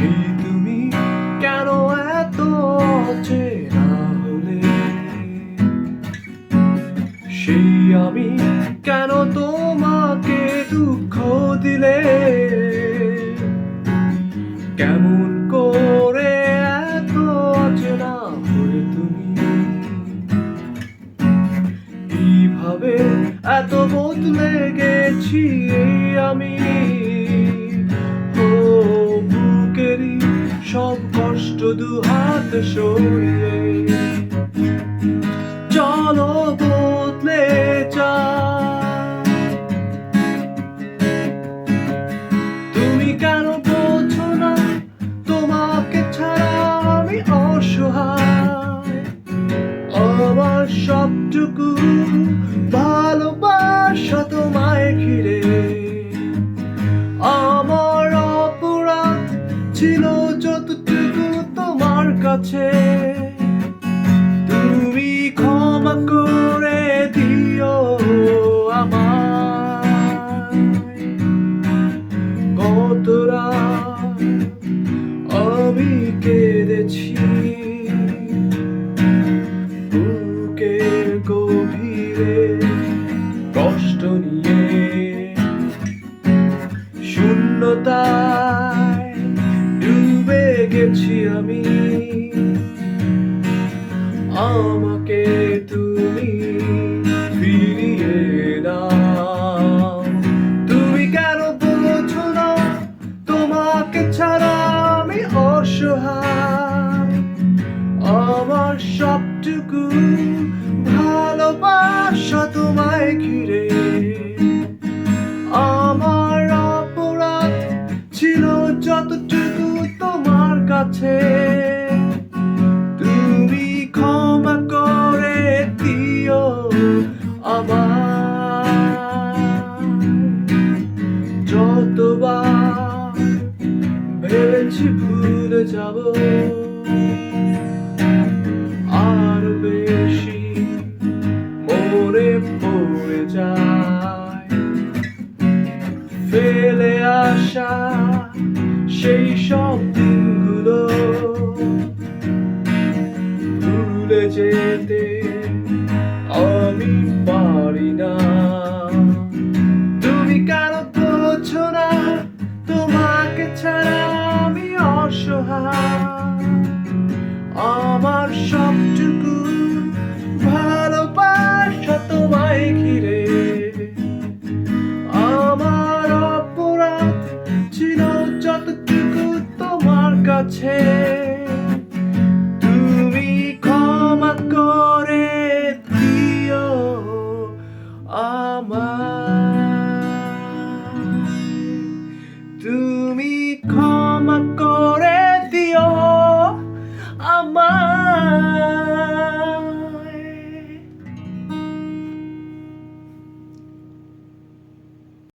সেই তুমি কেন এত চেনা সেই আমি কেন তোমাকে দুঃখ দিলে? কেমন করে এত অচেনা হয়ে তুমি? কীভাবে এত বদলে গেছি সব কষ্ট দু হাত সরিয়ে। চলো বদলে তুমি কেন বোঝো না, তোমাকে ছাড়া আমি অসহায়। আমার সবটুকু ভালোবাসা তোমায় ঘিরে। আমার অপরাধ ছিল কাছে তুমি ক্ষমা করে দিও রাত আমি কেঁদেছি। বুকের গভীরে গেছি আমি। আমাকে তুমি ফিরিয়ে দাও। তুমি কেন বোঝো না? তোমাকে ছাড়া আমি অসহায়। আমার সবটুকু ভালোবাসা তোমায় ঘিরে। আমার অপরাধ ছিল যতটুকু তোমার কাছে। ভেবেছি ভুলে আর বেশি মনে যায়। সেই যেতে আমি পারি না। অসহায় আমার সবটুকু ভালোবাসা তোমায় ঘিরে। আমার অপরাধ ছিল যতটুকু তোমার কাছে। তুমি ক্ষমা কর